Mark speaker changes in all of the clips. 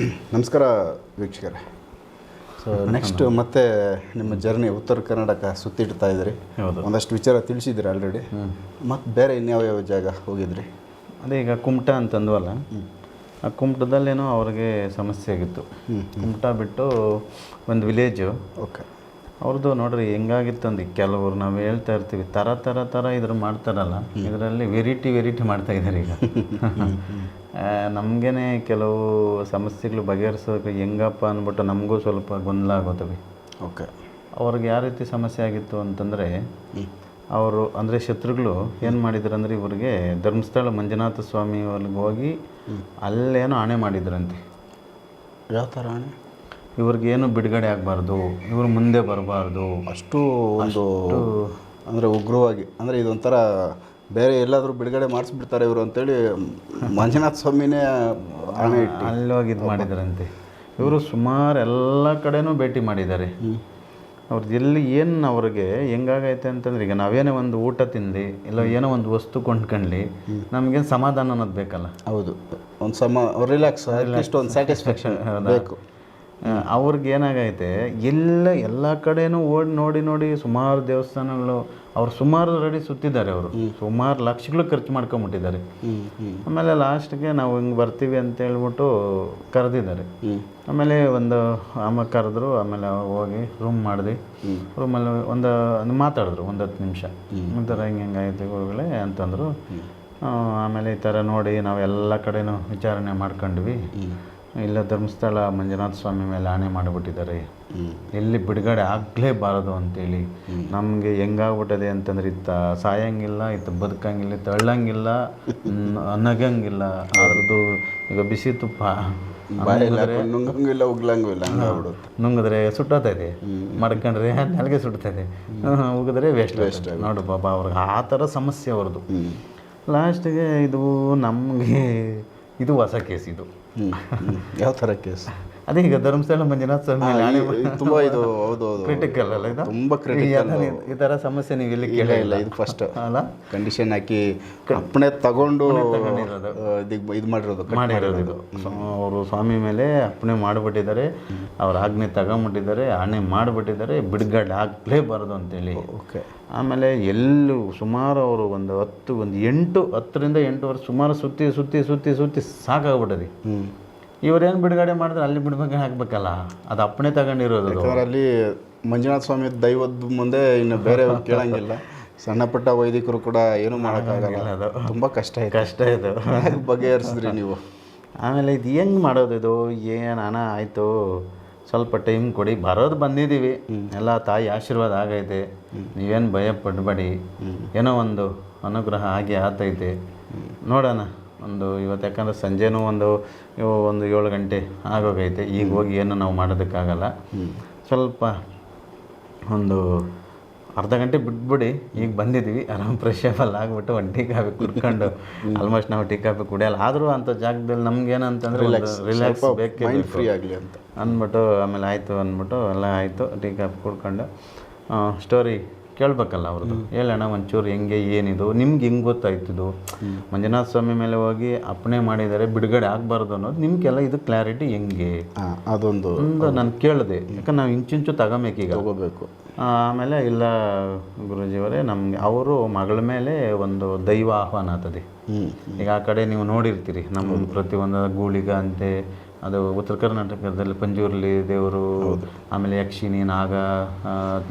Speaker 1: ನಮಸ್ಕಾರ ವೀಕ್ಷಕರೇ. So next ಮತ್ತೆ ನಿಮ್ಮ ಜರ್ನಿ ಉತ್ತರ ಕರ್ನಾಟಕ ಸುತ್ತಿಡ್ತಾ ಇದ್ರಿ
Speaker 2: ಹೌದು.
Speaker 1: ಒಂದಷ್ಟು ವಿಚಾರ ತಿಳಿಸಿದ್ರಿ ಆಲ್ರೆಡಿ ಮತ್ತು ಬೇರೆ ಇನ್ಯಾವ್ಯಾವ ಜಾಗ ಹೋಗಿದ್ರಿ?
Speaker 2: ಅದೇ ಈಗ ಕುಮಟ ಅಂತಂದ್ವಲ್ಲ ಆ ಕುಮಟದಲ್ಲೇನೋ ಅವ್ರಿಗೆ ಸಮಸ್ಯೆ ಆಗಿತ್ತು. ಕುಮಟ ಬಿಟ್ಟು ಒಂದು ವಿಲೇಜು
Speaker 1: ಓಕೆ
Speaker 2: ಅವ್ರದ್ದು ನೋಡ್ರಿ ಹೆಂಗಾಗಿತ್ತು ಅಂದ್ರೆ. ಕೆಲವರು ನಾವು ಹೇಳ್ತಾ ಇರ್ತೀವಿ ಥರ ಥರ ಥರ ಇದ್ರ ಮಾಡ್ತಾರಲ್ಲ. ಇದರಲ್ಲಿ ವೆರೈಟಿ ವೆರೈಟಿ ಮಾಡ್ತಾ ಇದ್ದಾರೆ ಈಗ. ನಮಗೇನೆ ಕೆಲವು ಸಮಸ್ಯೆಗಳು ಬಗೆಹರಿಸೋಕೆ ಹೆಂಗಪ್ಪ ಅಂದ್ಬಿಟ್ಟು ನಮಗೂ ಸ್ವಲ್ಪ ಗೊಂದಲ ಆಗೋತವೆ
Speaker 1: ಓಕೆ.
Speaker 2: ಅವ್ರಿಗೆ ಯಾವ ರೀತಿ ಸಮಸ್ಯೆ ಆಗಿತ್ತು ಅಂತಂದರೆ ಅವರು ಅಂದರೆ ಶತ್ರುಗಳು ಏನು ಮಾಡಿದ್ರು ಅಂದ್ರೆ ಇವರಿಗೆ ಧರ್ಮಸ್ಥಳ ಮಂಜುನಾಥ ಸ್ವಾಮಿ ಅವ್ರಿಗೆ ಹೋಗಿ ಅಲ್ಲೇನೋ ಆಣೆ ಮಾಡಿದ್ರಂತೆ.
Speaker 1: ಯಾವ ಥರ ಅಣ್ಣ
Speaker 2: ಇವ್ರಿಗೇನು ಬಿಡುಗಡೆ ಆಗಬಾರ್ದು ಇವರು ಮುಂದೆ ಬರಬಾರ್ದು.
Speaker 1: ಅಷ್ಟು ಒಂದು ಅಂದರೆ ಉಗ್ರವಾಗಿ ಅಂದರೆ ಇದೊಂಥರ ಬೇರೆ ಎಲ್ಲಾದರೂ ಬಿಡುಗಡೆ ಮಾಡಿಸ್ಬಿಡ್ತಾರೆ ಇವರು ಅಂತೇಳಿ ಮಂಜುನಾಥ ಸ್ವಾಮಿನೇ ಆಣೆ ಇಟ್ಟು.
Speaker 2: ಅಲ್ಲಿ ಹೋಗಿ ಇದು ಮಾಡಿದ್ರಂತೆ. ಇವರು ಸುಮಾರು ಎಲ್ಲ ಕಡೆನೂ ಭೇಟಿ ಮಾಡಿದ್ದಾರೆ. ಅವ್ರದ್ದು ಎಲ್ಲಿ ಏನು ಅವ್ರಿಗೆ ಹೆಂಗಾಗೈತೆ ಅಂತಂದ್ರೆ ಈಗ ನಾವೇನೇ ಒಂದು ಊಟ ತಿಂದು ಇಲ್ಲ ಏನೋ ಒಂದು ವಸ್ತು ಕೊಂಡ್ಕೊಂಡ್ಲಿ ನಮಗೇನು ಸಮಾಧಾನ ಅನ್ನೋದು ಬೇಕಲ್ಲ?
Speaker 1: ಹೌದು. ಒಂದು ಸಮ ರಿಲ್ಯಾಕ್ಸ್ ಒಂದು ಸ್ಯಾಟಿಸ್ಫ್ಯಾಕ್ಷನ್ ಬೇಕು.
Speaker 2: ಅವ್ರಿಗೆ ಏನಾಗೈತೆ ಎಲ್ಲ ಎಲ್ಲ ಕಡೆನೂ ಓಡಿ ನೋಡಿ ನೋಡಿ ಸುಮಾರು ದೇವಸ್ಥಾನಗಳು ಅವ್ರು ಸುಮಾರು ರೆಡಿ ಸುತ್ತಿದ್ದಾರೆ ಅವರು. ಸುಮಾರು ಲಕ್ಷಗಳು ಖರ್ಚು ಮಾಡ್ಕೊಂಬಿಟ್ಟಿದ್ದಾರೆ. ಆಮೇಲೆ ಲಾಸ್ಟ್ಗೆ ನಾವು ಹಿಂಗೆ ಬರ್ತೀವಿ ಅಂತ ಹೇಳ್ಬಿಟ್ಟು ಕರೆದಿದ್ದಾರೆ ಆಮೇಲೆ ಒಂದು ಅಮ್ಮ ಕರೆದ್ರು ಆಮೇಲೆ ಹೋಗಿ ರೂಮ್ ಮಾಡಿದ್ವಿ ರೂಮಲ್ಲಿ ಒಂದು ಒಂದು ಮಾತಾಡಿದ್ರು ಒಂದು ಹತ್ತು ನಿಮಿಷ. ಒಂಥರ ಥರ ಹಿಂಗೆ ಹಿಂಗಾಯ್ತು ಗುರುಗಳೇ ಅಂತಂದರು. ಆಮೇಲೆ ಈ ಥರ ನೋಡಿ ನಾವು ಎಲ್ಲ ಕಡೆನೂ ವಿಚಾರಣೆ ಮಾಡ್ಕೊಂಡ್ವಿ. ಇಲ್ಲ ಧರ್ಮಸ್ಥಳ ಮಂಜುನಾಥ ಸ್ವಾಮಿ ಮೇಲೆ ಆಣೆ ಮಾಡಿಬಿಟ್ಟಿದ್ದಾರೆ. ಎಲ್ಲಿ ಬಿಡುಗಡೆ ಆಗಲೇಬಾರದು ಅಂತೇಳಿ. ನಮಗೆ ಹೆಂಗಾಗ್ಬಿಟ್ಟದೆ ಅಂತಂದ್ರೆ ಇತ್ತ ಸಾಯಂಗಿಲ್ಲ ಇತ್ತ ಬದುಕಂಗಿಲ್ಲ ತಳ್ಳಂಗಿಲ್ಲ ಅಳ್ಳಂಗಿಲ್ಲ ನಗಂಗಿಲ್ಲ ಅದ್ರದ್ದು ಈಗ ಬಿಸಿ ತುಪ್ಪ.
Speaker 1: ನುಂಗಂಗಿಲ್ಲ ಉಗ್ಲಂಗೂ ಇಲ್ಲ ಹಂಗಾಗ್ಬಿಡುತ್ತೆ
Speaker 2: ನುಂಗಿದ್ರೆ ಸುಟ್ಟೋತೈತೆ ಮಡ್ಕೊಂಡ್ರೆ ನೆಲಗೆ ಸುಡ್ತೈತೆ ಉಗಿದ್ರೆ ವೇಸ್ಟ್ ವೇಸ್ಟ್ ನೋಡು ಬಾಬಾ ಅವ್ರಿಗೆ ಆ ಥರ ಸಮಸ್ಯೆ ಅವ್ರದ್ದು. ಲಾಸ್ಟ್ಗೆ ಇದು ನಮಗೆ ಇದು ಹೊಸ ಕೇಸ್ ಇದು.
Speaker 1: ಯಾವ ಥರ ಕೇಸ್?
Speaker 2: ಅದೇ ಈಗ ಧರ್ಮಸ್ಥಳ ಮಂಜುನಾಥ ಸ್ವಾಮಿ
Speaker 1: ತುಂಬಾ ಇದು ಹೌದು ಹೌದು
Speaker 2: ಕ್ರಿಟಿಕಲ್ ಅಲ್ಲ ಇದು?
Speaker 1: ತುಂಬ ಕ್ರಿಟಿಕಲ್
Speaker 2: ಈ ಥರ ಸಮಸ್ಯೆ ನೀವು ಇಲ್ಲಿ ಕೇಳ
Speaker 1: ಇಲ್ಲ ಇದು ಫಸ್ಟ್
Speaker 2: ಅಲ್ಲ?
Speaker 1: ಕಂಡೀಷನ್ ಹಾಕಿ ಅಪ್ಪಣೆ ತಗೊಂಡು ಇದು ಮಾಡಿರೋದು
Speaker 2: ಮಾಡಿರೋದು ಇದು. ಅವರು ಸ್ವಾಮಿ ಮೇಲೆ ಅಪ್ಪಣೆ ಮಾಡಿಬಿಟ್ಟಿದ್ದಾರೆ. ಅವ್ರ ಆಜ್ಞೆ ತಗೊಂಬಿಟ್ಟಿದ್ದಾರೆ ಆಣೆ ಮಾಡಿಬಿಟ್ಟಿದ್ದಾರೆ ಬಿಡುಗಡೆ ಆಗಲೇಬಾರದು ಅಂತೇಳಿ.
Speaker 1: ಓಕೆ.
Speaker 2: ಆಮೇಲೆ ಎಲ್ಲೂ ಸುಮಾರು ಅವರು ಒಂದು ಹತ್ತು ಒಂದು ಎಂಟು ಹತ್ತರಿಂದ ಎಂಟು ವರ್ಷ ಸುಮಾರು ಸುತ್ತಿ ಸುತ್ತಿ ಸುತ್ತಿ ಸುತ್ತಿ ಸಾಕಾಗ್ಬಿಟ್ಟದೆ.
Speaker 1: ಹ್ಞೂ
Speaker 2: ಇವ್ರೇನು ಬಿಡುಗಡೆ ಮಾಡಿದ್ರೆ ಅಲ್ಲಿ ಬಿಡ್ಬೇಕು ಹಾಕ್ಬೇಕಲ್ಲ ಅದು ಅಪ್ಪಣೆ ತಗೊಂಡಿರೋದು.
Speaker 1: ಯಾಕಂದ್ರೆ ಅಲ್ಲಿ ಮಂಜುನಾಥ ಸ್ವಾಮಿ ದೈವದ ಮುಂದೆ ಇನ್ನು ಬೇರೆ ಕೇಳಂಗಿಲ್ಲ. ಸಣ್ಣ ಪುಟ್ಟ ವೈದಿಕರು ಕೂಡ ಏನು ಮಾಡೋಕ್ಕಾಗಲ್ಲ.
Speaker 2: ಅದು.
Speaker 1: ತುಂಬ ಕಷ್ಟ ಇದೆ.
Speaker 2: ಕಷ್ಟ ಇದು.
Speaker 1: ಬಗೆಹರಿಸಿದ್ರಿ ನೀವು.
Speaker 2: ಆಮೇಲೆ ಇದು ಹೆಂಗೆ ಮಾಡೋದು ಇದು? ಏನು ಅನ ಆಯಿತು? ಸ್ವಲ್ಪ ಟೈಮ್ ಕೊಡಿ. ಬರೋದು ಬಂದಿದ್ದೀವಿ. ಎಲ್ಲ ತಾಯಿ ಆಶೀರ್ವಾದ ಆಗೈತೆ. ನೀವೇನು ಭಯ ಪಡಬೇಡಿ ಏನೋ ಒಂದು ಅನುಗ್ರಹ ಆಗಿ ಆತೈತೆ. ನೋಡೋಣ. ಒಂದು ಇವತ್ತು ಯಾಕಂದ್ರೆ ಸಂಜೆನೂ ಒಂದು ಇವು ಒಂದು ಏಳು ಗಂಟೆ ಆಗೋಗೈತೆ. ಈಗ ಹೋಗಿ ಏನು ನಾವು ಮಾಡೋದಕ್ಕಾಗಲ್ಲ. ಸ್ವಲ್ಪ ಒಂದು ಅರ್ಧ ಗಂಟೆ ಬಿಟ್ಬಿಡಿ. ಈಗ ಬಂದಿದ್ದೀವಿ. ಆರಾಮ್ ಫ್ರೆಶ್ ಆಗಿಬಿಟ್ಟು ಆಗ್ಬಿಟ್ಟು ಒಂದು ಟೀ ಕಾಫಿ ಕುಡ್ಕೊಂಡು ಆಲ್ಮೋಸ್ಟ್ ನಾವು ಟೀ ಕಾಫಿ ಕುಡಿಯಲ್ಲ. ಆದರೂ ಅಂಥ ಜಾಗದಲ್ಲಿ ನಮ್ಗೇನಂತಂದ್ರೆ ರಿಲ್ಯಾಕ್ಸ್ ಬೇಕು
Speaker 1: ಫ್ರೀ ಆಗಲಿ ಅಂತ.
Speaker 2: ಅಂದ್ಬಿಟ್ಟು ಆಮೇಲೆ ಆಯಿತು ಅಂದ್ಬಿಟ್ಟು ಎಲ್ಲ ಆಯಿತು. ಟೀ ಕಾಫಿ ಕುಡ್ಕೊಂಡು ಸ್ಟೋರಿ ಕೇಳಬೇಕಲ್ಲ ಅವ್ರದ್ದು. ಹೇಳೋಣ ಒಂಚೂರು ಹೆಂಗೆ ಏನಿದು ನಿಮ್ಗೆ ಹೆಂಗೆ ಗೊತ್ತಾಯ್ತಿದು? ಮಂಜುನಾಥ ಸ್ವಾಮಿ ಮೇಲೆ ಹೋಗಿ ಅಪ್ಪಣೆ ಮಾಡಿದ್ದಾರೆ ಬಿಡುಗಡೆ ಆಗಬಾರ್ದು ಅನ್ನೋದು ನಿಮ್ಗೆಲ್ಲ ಇದು ಕ್ಲಾರಿಟಿ ಹೆಂಗೆ?
Speaker 1: ಅದೊಂದು
Speaker 2: ಒಂದು ನಾನು ಕೇಳಿದೆ. ಯಾಕಂದ್ರೆ ನಾವು ಇಂಚಿಂಚು ತಗೋಬೇಕೀಗ.
Speaker 1: ತಗೋಬೇಕು.
Speaker 2: ಆಮೇಲೆ ಇಲ್ಲ ಗುರುಜಿಯವರೇ ನಮಗೆ ಅವರು ಮಗಳ ಮೇಲೆ ಒಂದು ದೈವ ಆಹ್ವಾನ
Speaker 1: ಆತದೆ
Speaker 2: ಈಗ ಆ ಕಡೆ ನೀವು ನೋಡಿರ್ತೀರಿ ನಮ್ಮ ಪ್ರತಿಯೊಂದು ಗೂಳಿಗ ಅಂತೆ ಅದು ಉತ್ತರ ಕರ್ನಾಟಕದಲ್ಲಿ ಪಂಜುರ್ಲಿ ದೇವರು ಆಮೇಲೆ ಯಕ್ಷಿಣಿ ನಾಗ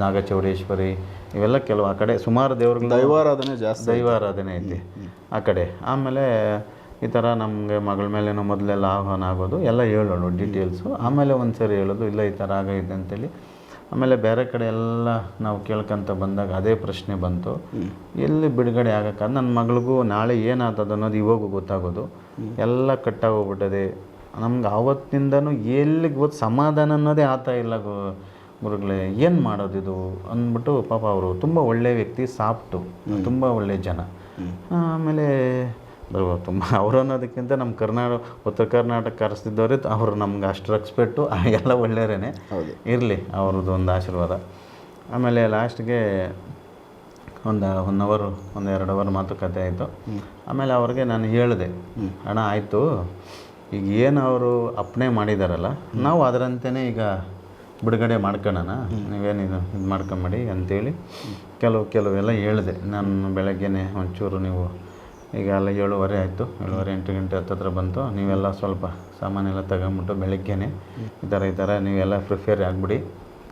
Speaker 2: ನಾಗಚೌಡೇಶ್ವರಿ ಇವೆಲ್ಲ ಕೆಲವು ಆ ಕಡೆ ಸುಮಾರು ದೇವ್ರುಗಳು
Speaker 1: ದೈವಾರಾಧನೆ ಜಾಸ್ತಿ
Speaker 2: ದೈವಾರಾಧನೆ ಐತಿ. ಆ ಕಡೆ. ಆಮೇಲೆ ಈ ಥರ ನಮಗೆ ಮಗಳ ಮೇಲೇನೋ ಮೊದಲೆಲ್ಲ ಆಹ್ವಾನ ಆಗೋದು ಎಲ್ಲ ಹೇಳೋಳು ಡೀಟೇಲ್ಸು ಆಮೇಲೆ ಒಂದು ಸರಿ ಹೇಳೋದು ಇಲ್ಲ ಈ ಥರ ಆಗೈತೆ ಅಂತೇಳಿ. ಆಮೇಲೆ ಬೇರೆ ಕಡೆ ಎಲ್ಲ ನಾವು ಕೇಳ್ಕೊಂತ ಬಂದಾಗ ಅದೇ ಪ್ರಶ್ನೆ ಬಂತು. ಎಲ್ಲಿ ಬಿಡುಗಡೆ ಆಗಕ್ಕೆ? ನನ್ನ ಮಗಳಿಗೂ ನಾಳೆ ಏನಾಗ್ತದೆ ಅನ್ನೋದು ಇವಾಗೂ ಗೊತ್ತಾಗೋದು. ಎಲ್ಲ ಕಟ್ಟಾಗೋಗ್ಬಿಟ್ಟದೆ ನಮ್ಗೆ ಆವತ್ತಿಂದನೂ ಎಲ್ಲಿಗೆ ಗೊತ್ತು ಸಮಾಧಾನ ಅನ್ನೋದೇ ಆತ ಇಲ್ಲ ಗು ಗುರುಗಳೇ ಏನು ಮಾಡೋದಿದು? ಅಂದ್ಬಿಟ್ಟು ಪಾಪ ಅವರು ತುಂಬ ಒಳ್ಳೆಯ ವ್ಯಕ್ತಿ ಸಾಫ್ಟು ತುಂಬ ಒಳ್ಳೆಯ ಜನ. ಆಮೇಲೆ ಬರ್ಬೋದು ತುಂಬ ಅವರು ಅನ್ನೋದಕ್ಕಿಂತ ನಮ್ಮ ಕರ್ನಾಟಕ ಉತ್ತರ ಕರ್ನಾಟಕ ಕರೆಸ್ತಿದ್ದವ್ರೆ ಅವರು ನಮ್ಗೆ ಅಷ್ಟು ರೆಸ್ಪೆಕ್ಟು ಎಲ್ಲ ಒಳ್ಳೆಯವರೇ. ಇರಲಿ ಅವ್ರದ್ದು ಒಂದು ಆಶೀರ್ವಾದ. ಆಮೇಲೆ ಲಾಸ್ಟ್ಗೆ ಒಂದು ಒನ್ ಅವರ್ ಒಂದು ಎರಡು ಅವರ್ ಮಾತುಕತೆ ಆಯಿತು. ಆಮೇಲೆ ಅವ್ರಿಗೆ ನಾನು ಹೇಳಿದೆ ಅಣ್ಣ ಆಯಿತು. ಈಗ ಏನು ಅವರು ಅಪ್ಣೆ ಮಾಡಿದಾರಲ್ಲ ನಾವು ಅದರಂತೆಯೇ ಈಗ ಬಿಡುಗಡೆ ಮಾಡ್ಕೊಳ್ಳೋಣ ನೀವೇನಿದು ಇದು ಮಾಡ್ಕೊಂಬಿಡಿ ಅಂತೇಳಿ ಕೆಲವು ಕೆಲವೆಲ್ಲ ಹೇಳಿದೆ. ನಾನು ಬೆಳಗ್ಗೆನೆ ಒಂಚೂರು ನೀವು ಈಗ ಎಲ್ಲ ಏಳುವರೆ ಆಯಿತು. ಏಳುವರೆ ಎಂಟು ಗಂಟೆ ಹತ್ತತ್ರ ಬಂತು. ನೀವೆಲ್ಲ ಸ್ವಲ್ಪ ಸಾಮಾನೆಲ್ಲ ತಗೊಂಬಿಟ್ಟು ಬೆಳಗ್ಗೆನೆ ಈ ಥರ ಈ ಥರ ನೀವೆಲ್ಲ ಪ್ರಿಫೇರ್ ಆಗಿಬಿಡಿ.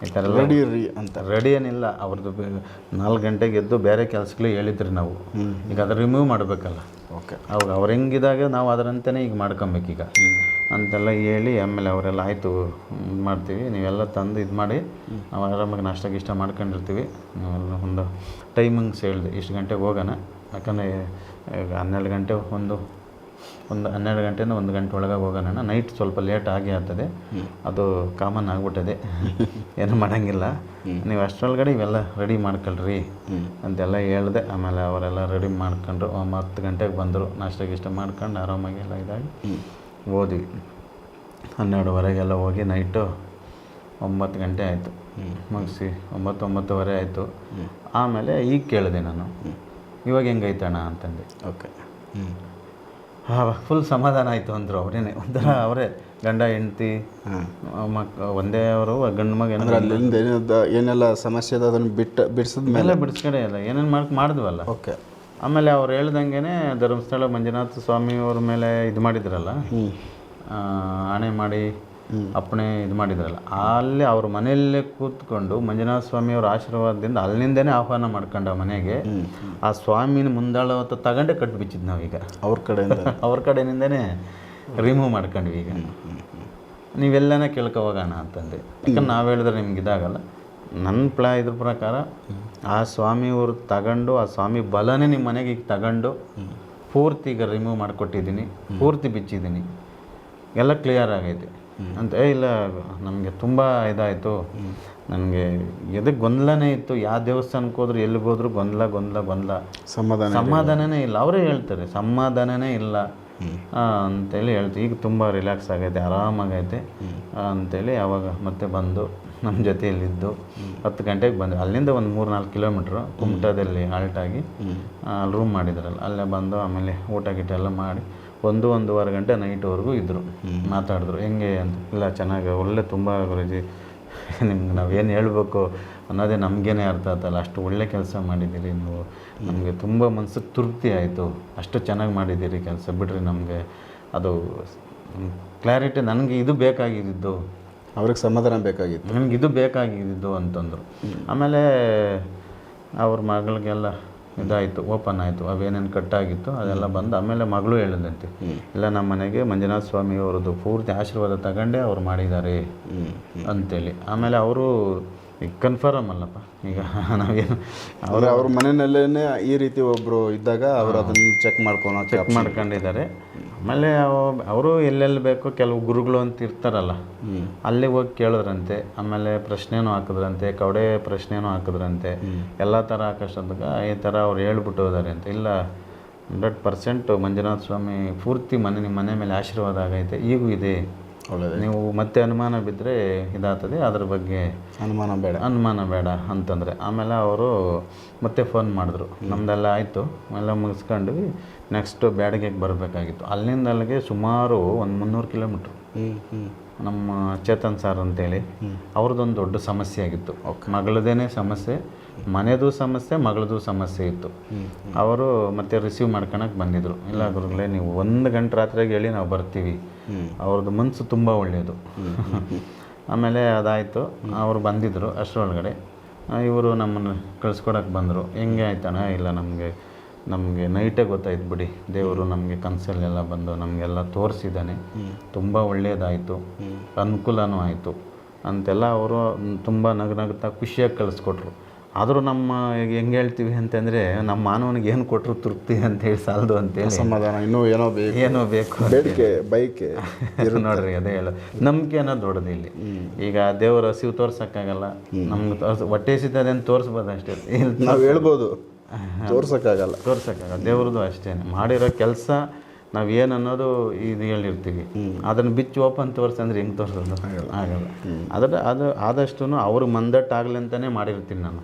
Speaker 2: ಈ ಥರ
Speaker 1: ರೆಡಿ ರೀ ಅಂತ.
Speaker 2: ರೆಡಿ ಏನಿಲ್ಲ. ಅವ್ರದ್ದು ನಾಲ್ಕು ಗಂಟೆಗೆ ಎದ್ದು ಬೇರೆ ಕೆಲಸಗಳು ಹೇಳಿದ್ರಿ ನಾವು. ಈಗ ಅದು ರಿಮೂವ್ ಮಾಡಬೇಕಲ್ಲ.
Speaker 1: ಓಕೆ.
Speaker 2: ಅವಾಗ ಅವ್ರು ಹೆಂಗಿದಾಗ ನಾವು ಅದರಂತೆಯೇ ಈಗ ಮಾಡ್ಕೊಬೇಕೀಗ. ಅಂತೆಲ್ಲ ಹೇಳಿ ಆಮೇಲೆ ಅವರೆಲ್ಲ ಆಯಿತು, ಇದು ಮಾಡ್ತೀವಿ. ನೀವೆಲ್ಲ ತಂದು ಇದು ಮಾಡಿ, ನಾವು ಆರಾಮಾಗಿ ನಾಷ್ಟ ಗೀಷ್ಟ ಮಾಡ್ಕೊಂಡಿರ್ತೀವಿ. ನೀವೆಲ್ಲ ಒಂದು ಟೈಮಿಂಗ್ಸ್ ಹೇಳಿದೆ, ಇಷ್ಟು ಗಂಟೆಗೆ ಹೋಗೋಣ. ಯಾಕಂದರೆ ಹನ್ನೆರಡು ಗಂಟೆ ಒಂದು ಒಂದು ಹನ್ನೆರಡು ಗಂಟೆಯಿಂದ ಒಂದು ಗಂಟೆ ಒಳಗೆ ಹೋಗೋಣ. ನೈಟ್ ಸ್ವಲ್ಪ ಲೇಟ್ ಆಗಿ ಆಗ್ತದೆ. ಅದು ಕಾಮನ್ ಆಗ್ಬಿಟ್ಟಿದೆ. ಏನು ಮಾಡೋಂಗಿಲ್ಲ. ನೀವು ಅಷ್ಟರೊಳಗಡೆ ಇವೆಲ್ಲ ರೆಡಿ ಮಾಡ್ಕೊಳ್ರಿ ಅಂತೆಲ್ಲ ಹೇಳಿದೆ. ಆಮೇಲೆ ಅವರೆಲ್ಲ ರೆಡಿ ಮಾಡ್ಕೊಂಡ್ರು. ಒಂದು ಹತ್ತು ಗಂಟೆಗೆ ಬಂದರು. ನಾಷ್ಟ ಗೀಷ್ಟ ಮಾಡ್ಕೊಂಡು ಆರಾಮಾಗಿ ಎಲ್ಲ ಇದಾಗಿ. ಹೋದ್ವಿ ಹನ್ನೆರಡುವರೆಗೆಲ್ಲ ಹೋಗಿ ನೈಟು ಒಂಬತ್ತು ಗಂಟೆ ಆಯಿತು. ಮುಗಿಸಿ ಒಂಬತ್ತು ಒಂಬತ್ತುವರೆ ಆಯಿತು ಆಮೇಲೆ ಈಗ ಕೇಳಿದೆ ನಾನು. ಇವಾಗ ಹೆಂಗೈತಣ್ಣ ಅಂತಂದು.
Speaker 1: ಓಕೆ. ಹ್ಞೂ
Speaker 2: ಹಾಂ ಫುಲ್ ಸಮಾಧಾನ ಆಯಿತು ಅಂದರು ಅವರೇನೆ ಒಂಥರ ಅವರೇ ಗಂಡ ಹೆಂಡ್ತಿ ಮಕ್ ಒಂದೇ ಅವರು ಗಂಡು ಮಗ
Speaker 1: ಏನಿದ್ದ ಏನೆಲ್ಲ ಸಮಸ್ಯೆ ಅದ ಅದನ್ನು ಬಿಟ್ಟು ಬಿಡಿಸಿದ ಮೇಲೆ
Speaker 2: ಮೇಲೆ ಬಿಡಿಸ್ಕಡೆ ಇಲ್ಲ. ಏನೇನು ಮಾರ್ಕ್ ಮಾಡಿದ್ವಲ್ಲ.
Speaker 1: ಓಕೆ.
Speaker 2: ಆಮೇಲೆ ಅವ್ರು ಹೇಳ್ದಂಗೆ ಧರ್ಮಸ್ಥಳ ಮಂಜುನಾಥ ಸ್ವಾಮಿ ಅವ್ರ ಮೇಲೆ ಇದು ಮಾಡಿದ್ರಲ್ಲ? ಆಣೆ ಮಾಡಿ ಅಪ್ಪಣೆ ಇದು ಮಾಡಿದ್ರಲ್ಲ. ಅಲ್ಲಿ ಅವ್ರ ಮನೆಯಲ್ಲೇ ಕೂತ್ಕೊಂಡು ಮಂಜುನಾಥ ಸ್ವಾಮಿ ಅವ್ರ ಆಶೀರ್ವಾದದಿಂದ ಅಲ್ಲಿಂದನೇ ಆಹ್ವಾನ ಮಾಡ್ಕೊಂಡ ಮನೆಗೆ ಆ ಸ್ವಾಮಿನ ಮುಂದಾಳ ತಗೊಂಡೆ ತಗೊಂಡೇ ಕಟ್ಟು ಬಿಚ್ಚಿದ್ ನಾವೀಗ.
Speaker 1: ಅವ್ರ ಕಡೆ
Speaker 2: ಅವ್ರ ಕಡೆಯಿಂದನೇ ರಿಮೂವ್ ಮಾಡ್ಕೊಂಡ್ವಿ ಈಗ. ನೀವೆಲ್ಲನೇ ಕೇಳ್ಕೊ ಹೋಗೋಣ ಅಂತಂದು. ಯಾಕಂದ್ರೆ ನಾವು ಹೇಳಿದ್ರೆ ನಿಮ್ಗೆ ಇದಾಗಲ್ಲ. ನನ್ನ ಪ್ಲಾ ಇದ್ರ ಪ್ರಕಾರ ಆ ಸ್ವಾಮಿಯವ್ರು ತಗೊಂಡು ಆ ಸ್ವಾಮಿ ಬಲನೇ ನಿಮ್ಮ ಮನೆಗೆ ಈಗ ತಗೊಂಡು ಪೂರ್ತಿ ಈಗ ರಿಮೂವ್ ಮಾಡಿಕೊಟ್ಟಿದ್ದೀನಿ ಪೂರ್ತಿ ಬಿಚ್ಚಿದ್ದೀನಿ. ಎಲ್ಲ ಕ್ಲಿಯರ್ ಆಗೈತೆ. ಅಂತ ಇಲ್ಲ ನಮಗೆ ತುಂಬ ಇದಾಯಿತು. ನನಗೆ ಎದಕ್ಕೆ ಗೊಂದಲನೇ ಇತ್ತು? ಯಾವ ದೇವಸ್ಥಾನಕ್ಕೆ ಹೋದ್ರು ಎಲ್ಲಿಗೆ ಹೋದ್ರು ಗೊಂದಲ ಗೊಂದಲ ಗೊಂದಲ.
Speaker 1: ಸಮಾಧಾನ
Speaker 2: ಸಮಾಧಾನನೇ ಇಲ್ಲ. ಅವರೇ ಹೇಳ್ತಾರೆ ಸಮಾಧಾನನೇ ಇಲ್ಲ. ಅಂತೇಳಿ ಹೇಳ್ತೀವಿ. ಈಗ ತುಂಬ ರಿಲ್ಯಾಕ್ಸ್ ಆಗೈತೆ, ಆರಾಮಾಗೈತೆ. ಅಂತೇಳಿ ಅವಾಗ ಮತ್ತೆ ಬಂದು ನಮ್ಮ ಜೊತೆಯಲ್ಲಿದ್ದು ಹತ್ತು ಗಂಟೆಗೆ ಬಂದು, ಅಲ್ಲಿಂದ ಒಂದು ಮೂರು ನಾಲ್ಕು ಕಿಲೋಮೀಟ್ರು ಕುಮಟಾದಲ್ಲಿ ಆಲ್ಟಾಗಿ ಅಲ್ಲಿ ರೂಮ್ ಮಾಡಿದ್ರಲ್ಲ, ಅಲ್ಲೇ ಬಂದು ಆಮೇಲೆ ಊಟ ಗೀಟ ಎಲ್ಲ ಮಾಡಿ ಒಂದು, ಒಂದೂವರೆ ಗಂಟೆ ನೈಟ್ವರೆಗೂ ಇದ್ದರು ಮಾತಾಡಿದ್ರು. ಹೆಂಗೆ ಅಂತ, ಇಲ್ಲ ಚೆನ್ನಾಗಿ, ಒಳ್ಳೆ ತುಂಬ ಗುರುಜಿ ನಿಮ್ಗೆ ನಾವೇನು ಹೇಳಬೇಕು ಅನ್ನೋದೇ ನಮಗೇನೆ ಅರ್ಥ ಆಯ್ತಲ್ಲ ಅಷ್ಟು ಒಳ್ಳೆ ಕೆಲಸ ಮಾಡಿದ್ದೀರಿ ನೀವು. ನಮಗೆ ತುಂಬ ಮನ್ಸಿಗೆ ತೃಪ್ತಿ ಆಯಿತು. ಅಷ್ಟು ಚೆನ್ನಾಗಿ ಮಾಡಿದ್ದೀರಿ ಕೆಲಸ ಬಿಡ್ರಿ ನಮಗೆ. ಅದು ಕ್ಲಾರಿಟಿ ನನಗೆ ಇದು ಬೇಕಾಗಿದ್ದು.
Speaker 1: ಅವ್ರಿಗೆ ಸಮಾಧಾನ ಬೇಕಾಗಿತ್ತು.
Speaker 2: ನನಗೆ ಇದು ಬೇಕಾಗಿದ್ದು ಅಂತಂದರು. ಆಮೇಲೆ ಅವ್ರ ಮಗಳಿಗೆಲ್ಲ ಇದಾಯಿತು ಓಪನ್ ಆಯಿತು ಅವೇನೇನು ಕಟ್ಟಾಗಿತ್ತು ಅದೆಲ್ಲ ಬಂದು ಆಮೇಲೆ ಮಗಳು ಹೇಳಿದಂತೆ. ಇಲ್ಲ ನಮ್ಮ ಮನೆಗೆ ಮಂಜುನಾಥ ಸ್ವಾಮಿ ಅವರದ್ದು ಪೂರ್ತಿ ಆಶೀರ್ವಾದ ತಗೊಂಡೇ ಅವ್ರು ಮಾಡಿದ್ದಾರೆ ಅಂತೇಳಿ. ಆಮೇಲೆ ಅವರು ಈಗ ಕನ್ಫರ್ಮ್ ಅಲ್ಲಪ್ಪ. ಈಗ ನಾವೇನು
Speaker 1: ಅವ್ರ ಅವ್ರ ಮನೆಯಲ್ಲೇ ಈ ರೀತಿ ಒಬ್ಬರು ಇದ್ದಾಗ ಅವ್ರು ಅದನ್ನು ಚೆಕ್ ಮಾಡ್ಕೊಳೋ
Speaker 2: ಚೆಕ್ ಮಾಡ್ಕೊಂಡಿದ್ದಾರೆ. ಆಮೇಲೆ ಅವ- ಅವರು ಎಲ್ಲೆಲ್ಲಿ ಬೇಕೋ ಕೆಲವು ಗುರುಗಳು ಅಂತ ಇರ್ತಾರಲ್ಲ ಅಲ್ಲಿ ಹೋಗಿ ಕೇಳಿದ್ರಂತೆ ಆಮೇಲೆ ಪ್ರಶ್ನೆನೂ ಹಾಕಿದ್ರಂತೆ ಕವಡೆ ಪ್ರಶ್ನೆನೂ ಹಾಕಿದ್ರಂತೆ ಎಲ್ಲ ಥರ ಹಾಕೋಷ್ಟೊತ್ತಿಗೆ ಈ ಥರ ಅವ್ರು ಹೇಳ್ಬಿಟ್ಟು ಹೋದಾರೆ ಅಂತ. ಇಲ್ಲ ಹಂಡ್ರೆಡ್ ಪರ್ಸೆಂಟು ಮಂಜುನಾಥ ಸ್ವಾಮಿ ಪೂರ್ತಿ ಮನೆ ನಿಮ್ಮ ಮನೆ ಮೇಲೆ ಆಶೀರ್ವಾದ ಆಗೈತೆ ಈಗೂ ಇದೆ.
Speaker 1: ಒಳ್ಳೆಯದು
Speaker 2: ನೀವು ಮತ್ತೆ ಅನುಮಾನ ಬಿದ್ದರೆ ಇದಾಗ್ತದೆ ಅದ್ರ ಬಗ್ಗೆ
Speaker 1: ಅನುಮಾನ ಬೇಡ.
Speaker 2: ಅನುಮಾನ ಬೇಡ ಅಂತಂದರೆ. ಆಮೇಲೆ ಅವರು ಮತ್ತೆ ಫೋನ್ ಮಾಡಿದ್ರು. ನಮ್ಮದೆಲ್ಲ ಆಯಿತು ಎಲ್ಲ ಮುಗಿಸ್ಕೊಂಡ್ವಿ ನೆಕ್ಸ್ಟು ಬ್ಯಾಡಗೆಗೆ ಬರಬೇಕಾಗಿತ್ತು. ಅಲ್ಲಿಂದ ಅಲ್ಲಿಗೆ ಸುಮಾರು ಒಂದು ಮುನ್ನೂರು ಕಿಲೋಮೀಟ್ರು. ನಮ್ಮ ಚೇತನ್ ಸರ್ ಅಂತೇಳಿ ಅವ್ರದ್ದೊಂದು ದೊಡ್ಡ ಸಮಸ್ಯೆ ಆಗಿತ್ತು. ಮಗಳದೇನೆ ಸಮಸ್ಯೆ ಮನೆದು ಸಮಸ್ಯೆ ಮಗಳದು ಸಮಸ್ಯೆ ಇತ್ತು. ಅವರು ಮತ್ತೆ ರಿಸೀವ್ ಮಾಡ್ಕೊಳಕ್ಕೆ ಬಂದಿದ್ರು. ಇಲ್ಲ ಗುರುಗಳೇ ನೀವು ಒಂದು ಗಂಟೆ ರಾತ್ರಿಗೆ ಹೇಳಿ ನಾವು ಬರ್ತೀವಿ. ಅವ್ರದ್ದು ಮನಸ್ಸು ತುಂಬ ಒಳ್ಳೆಯದು. ಆಮೇಲೆ ಅದಾಯಿತು. ಅವರು ಬಂದಿದ್ದರು ಅಷ್ಟರೊಳಗಡೆ. ಇವರು ನಮ್ಮನ್ನು ಕಳಿಸ್ಕೊಡಕ್ಕೆ ಬಂದರು. ಹೆಂಗೆ ಆಯ್ತಾನ ಇಲ್ಲ ನಮಗೆ ನಮಗೆ ನೈಟೇ ಗೊತ್ತಾಯ್ತು ಬಿಡಿ. ದೇವರು ನಮಗೆ ಕನಸಲ್ಲೆಲ್ಲ ಬಂದು ನಮಗೆಲ್ಲ ತೋರಿಸಿದ್ದಾನೆ. ತುಂಬ ಒಳ್ಳೆಯದಾಯಿತು. ಅನುಕೂಲನೂ ಆಯಿತು. ಅಂತೆಲ್ಲ ಅವರು ತುಂಬ ನಗು ನಗುತ್ತಾ ಖುಷಿಯಾಗಿ ಕಳಿಸ್ಕೊಟ್ರು. ಆದರೂ ನಮ್ಮ ಈಗ ಹೆಂಗೆ ಹೇಳ್ತೀವಿ ಅಂತಂದರೆ ನಮ್ಮ ಮಾನವನಿಗೆ ಏನು ಕೊಟ್ಟರು ತೃಪ್ತಿ ಅಂತ ಹೇಳಿ ಸಾಲದು ಅಂತೇಳಿ.
Speaker 1: ಸಮಾಧಾನ ಇನ್ನೂ ಏನೋ ಬೇಕು.
Speaker 2: ಏನೋ ಬೇಕು
Speaker 1: ಬೇಡಿಕೆ ಬೈಕೆ
Speaker 2: ನೋಡ್ರಿ ಅದೇ ಹೇಳ ನಂಬಿಕೆ ಅನ್ನೋದು ದೊಡ್ಡದು ಇಲ್ಲಿ. ಈಗ ದೇವರ ಹಸಿವು ತೋರ್ಸೋಕ್ಕಾಗಲ್ಲ. ನಮ್ಗೆ ತೋರ್ಸ್ ಹೊಟ್ಟೆ ಅಂತ ತೋರಿಸ್ಬೋದು ಅಷ್ಟೇ. ಇಲ್ಲಿ
Speaker 1: ನಾವು ಹೇಳ್ಬೋದು. ತೋರ್ಸೋಕ್ಕಾಗಲ್ಲ.
Speaker 2: ತೋರ್ಸೋಕ್ಕಾಗಲ್ಲ. ದೇವ್ರದ್ದು ಅಷ್ಟೇ ಮಾಡಿರೋ ಕೆಲಸ ನಾವು ಏನು ಅನ್ನೋದು ಇದು ಹೇಳಿರ್ತೀವಿ. ಅದನ್ನು ಬಿಚ್ಚು ಓಪನ್ ತೋರಿಸಂದ್ರೆ ಹೆಂಗೆ ತೋರಿಸೋದು? ಆಗಲ್ಲ ಅದರ ಅದು ಆದಷ್ಟು ಅವ್ರಿಗೆ ಮಂದಟ್ಟಾಗಲಿ ಅಂತಲೇ ಮಾಡಿರ್ತೀನಿ ನಾನು.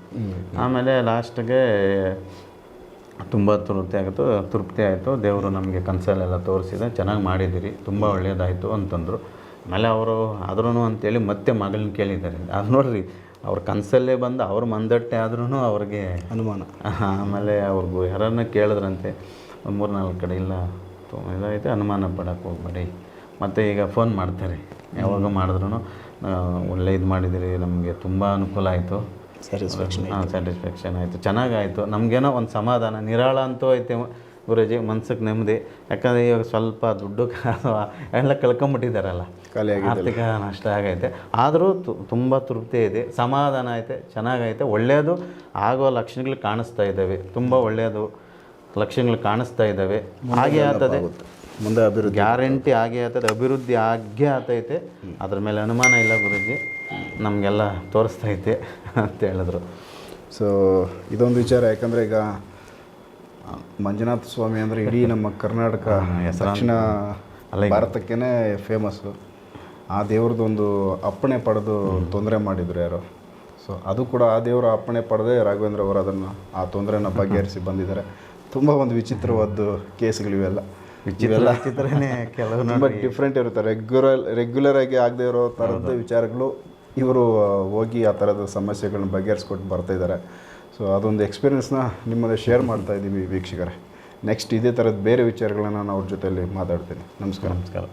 Speaker 2: ಆಮೇಲೆ ಲಾಸ್ಟ್ಗೆ ತುಂಬ ತೃಪ್ತಿ ಆಯಿತು ತೃಪ್ತಿ ಆಯಿತು. ದೇವರು ನಮಗೆ ಕನಸಲ್ಲೆಲ್ಲ ತೋರಿಸಿದೆ. ಚೆನ್ನಾಗಿ ಮಾಡಿದ್ದೀರಿ ತುಂಬ ಒಳ್ಳೆಯದಾಯಿತು ಅಂತಂದರು. ಆಮೇಲೆ ಅವರು ಆದ್ರೂ ಅಂತೇಳಿ ಮತ್ತೆ ಮಗಳನ್ನ ಕೇಳಿದ್ದಾರೆ. ಅದು ನೋಡ್ರಿ ಅವ್ರ ಕನಸಲ್ಲೇ ಬಂದು ಅವ್ರ ಮಂದಟ್ಟೆ ಆದ್ರೂ ಅವ್ರಿಗೆ
Speaker 1: ಅನುಮಾನ.
Speaker 2: ಆಮೇಲೆ ಅವ್ರಿಗೂ ಯಾರನ್ನ ಕೇಳಿದ್ರಂತೆ ಮೂರು ನಾಲ್ಕು ಕಡೆ ಇಲ್ಲ ತು- ಇದಾಯಿತು ಅನುಮಾನ ಪಡೋಕ್ಕೆ ಹೋಗ್ಬೇಡಿ. ಮತ್ತು ಈಗ ಫೋನ್ ಮಾಡ್ತಾರೆ. ಯಾವಾಗ ಮಾಡಿದ್ರೂ ಒಳ್ಳೆ ಇದು ಮಾಡಿದಿರಿ ನಮಗೆ ತುಂಬ ಅನುಕೂಲ ಆಯಿತು.
Speaker 1: ಸ್ಯಾಟಿಸ್ಫ್ಯಾಕ್ಷನ್
Speaker 2: ಹಾಂ ಸ್ಯಾಟಿಸ್ಫ್ಯಾಕ್ಷನ್ ಆಯಿತು. ಚೆನ್ನಾಗಾಯಿತು. ನಮಗೇನೋ ಒಂದು ಸಮಾಧಾನ ನಿರಾಳ ಅಂತೂ ಐತೆ ಗುರುಜಿ ಮನ್ಸಿಗೆ ನೆಮ್ಮದಿ. ಯಾಕಂದರೆ ಇವಾಗ ಸ್ವಲ್ಪ ದುಡ್ಡು ಎಲ್ಲ ಕಳ್ಕೊಂಬಿಟ್ಟಿದ್ದಾರಲ್ಲ ಆರ್ಥಿಕ ನಷ್ಟ ಆಗೈತೆ. ಆದರೂ ತುಂಬ ತೃಪ್ತಿ ಇದೆ. ಸಮಾಧಾನ ಐತೆ ಚೆನ್ನಾಗೈತೆ ಒಳ್ಳೆಯದು ಆಗೋ ಲಕ್ಷಣಗಳು ಕಾಣಿಸ್ತಾ ಇದ್ದಾವೆ ತುಂಬ ಒಳ್ಳೆಯದು ಲಕ್ಷಣಗಳು ಕಾಣಿಸ್ತಾ ಇದ್ದಾವೆ. ಹಾಗೆ ಆಗ್ತದೆ.
Speaker 1: ಮುಂದೆ ಅಭಿವೃದ್ಧಿ
Speaker 2: ಗ್ಯಾರಂಟಿ ಆಗೇ ಆಗ್ತದೆ. ಅಭಿವೃದ್ಧಿ ಆಗೇ ಆತೈತೆ ಅದ್ರ ಮೇಲೆ ಅನುಮಾನ ಇಲ್ಲ ಗುರುಜಿ. ನಮಗೆಲ್ಲ ತೋರಿಸ್ತೈತೆ ಅಂತ ಹೇಳಿದ್ರು.
Speaker 1: ಸೊ ಇದೊಂದು ವಿಚಾರ. ಯಾಕಂದರೆ ಈಗ ಮಂಜುನಾಥ ಸ್ವಾಮಿ ಅಂದರೆ ಇಡೀ ನಮ್ಮ ಕರ್ನಾಟಕ ದಕ್ಷಿಣ ಭಾರತಕ್ಕೇ ಫೇಮಸ್ಸು ಆ ದೇವ್ರದ್ದೊಂದು ಅಪ್ಪಣೆ ಪಡೆದು ತೊಂದರೆ ಮಾಡಿದರು ಯಾರು. ಸೊ ಅದು ಕೂಡ ಆ ದೇವರ ಅಪ್ಪಣೆ ಪಡೆದೇ ರಾಘವೇಂದ್ರ ಅವರು ಅದನ್ನು ಆ ತೊಂದರೆನ ಬಗೆಹರಿಸಿ ಬಂದಿದ್ದಾರೆ. ತುಂಬ ಒಂದು ವಿಚಿತ್ರವಾದ ಕೇಸ್ಗಳು
Speaker 2: ಇವೆಲ್ಲ. ವಿಚಿತ್ರನೇ ಕೆಲವು
Speaker 1: ತುಂಬ ಡಿಫ್ರೆಂಟ್ ಇರುತ್ತೆ ರೆಗ್ಯುಲರ್ ರೆಗ್ಯುಲರ್ ಆಗಿ ಆಗದೆ ಇರೋ ಥರದ ವಿಚಾರಗಳು ಇವರು ಹೋಗಿ ಆ ಥರದ ಸಮಸ್ಯೆಗಳನ್ನ ಬಗೆಹರಿಸ್ಕೊಟ್ಟು ಬರ್ತಾ ಇದ್ದಾರೆ. ಸೊ ಅದೊಂದು ಎಕ್ಸ್ಪೀರಿಯನ್ಸ್ನ ನಿಮ್ಮಲ್ಲಿ ಶೇರ್ ಮಾಡ್ತಾ ಇದ್ದೀವಿ ವೀಕ್ಷಕರೇ. ನೆಕ್ಸ್ಟ್ ಇದೇ ಥರದ ಬೇರೆ ವಿಚಾರಗಳನ್ನ ನಾನು ಅವ್ರ ಜೊತೆಯಲ್ಲಿ ಮಾತಾಡ್ತೀನಿ. ನಮಸ್ಕಾರ.
Speaker 2: ನಮಸ್ಕಾರ.